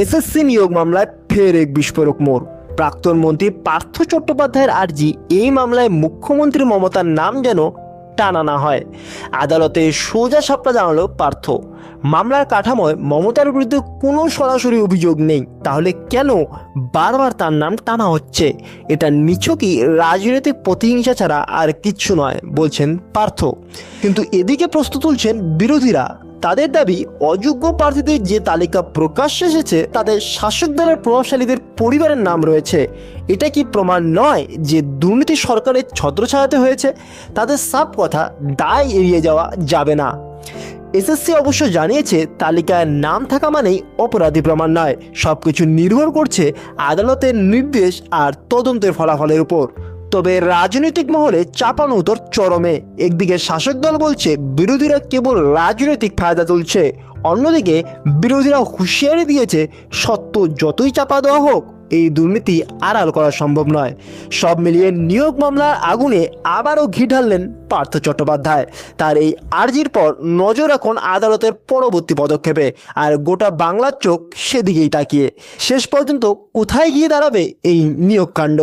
SSC নিয়োগ মামলায় ফের এক বিস্ফোরক মোড়। প্রাক্তন মন্ত্রী পার্থ চট্টোপাধ্যায়ের আর্জি এই মামলায় মুখ্যমন্ত্রী মমতার নাম যেন টানা না হয়। আদালতে সোজা সাপটা জানালো পার্থ। মামলার কাঠামোয় মমতার বিরুদ্ধে কোনো সরাসরি অভিযোগ নেই। তাহলে কেন বারবার তার নাম টানা হচ্ছে? এটা নিছকই রাজনৈতিক প্রতিহিংসা ছাড়া আর কিচ্ছু নয়, বলছেন পার্থ। কিন্তু এদিকে প্রশ্ন তুলছেন বিরোধীরা। তাদের দাবি, অযোগ্য প্রার্থীদের যে তালিকা প্রকাশ্যে এসেছে, তাদের শাসক দলের প্রভাবশালীদের পরিবারের নাম রয়েছে। এটা কি প্রমাণ নয় যে দুর্নীতি সরকারের ছত্রছায়াতে হয়েছে? তাদের সাপ কথা, দায় এড়িয়ে যাওয়া যাবে না। এসএসসি অবশ্য জানিয়েছে, তালিকায় নাম থাকা মানেই অপরাধী প্রমাণ নয়। সব কিছু নির্ভর করছে আদালতের নির্দেশ আর তদন্তের ফলাফলের উপর। তবে রাজনৈতিক মহলে চাপানো উত্তর চরমে। একদিকে শাসক দল বলছে, বিরোধীরা কেবল রাজনৈতিক ফায়দা তুলছে। অন্যদিকে বিরোধীরা হুঁশিয়ারি দিয়েছে, সত্য যতই চাপা দেওয়া হোক, এই দুর্নীতি আড়াল করা সম্ভব নয়। সব মিলিয়ে নিয়োগ মামলার আগুনে আবারও ঘি ঢাললেন পার্থ চট্টোপাধ্যায়। তার এই আর্জির পর নজর এখন আদালতের পরবর্তী পদক্ষেপে, আর গোটা বাংলার চোখ সেদিকেই তাকিয়ে। শেষ পর্যন্ত কোথায় গিয়ে দাঁড়াবে এই নিয়োগ কাণ্ড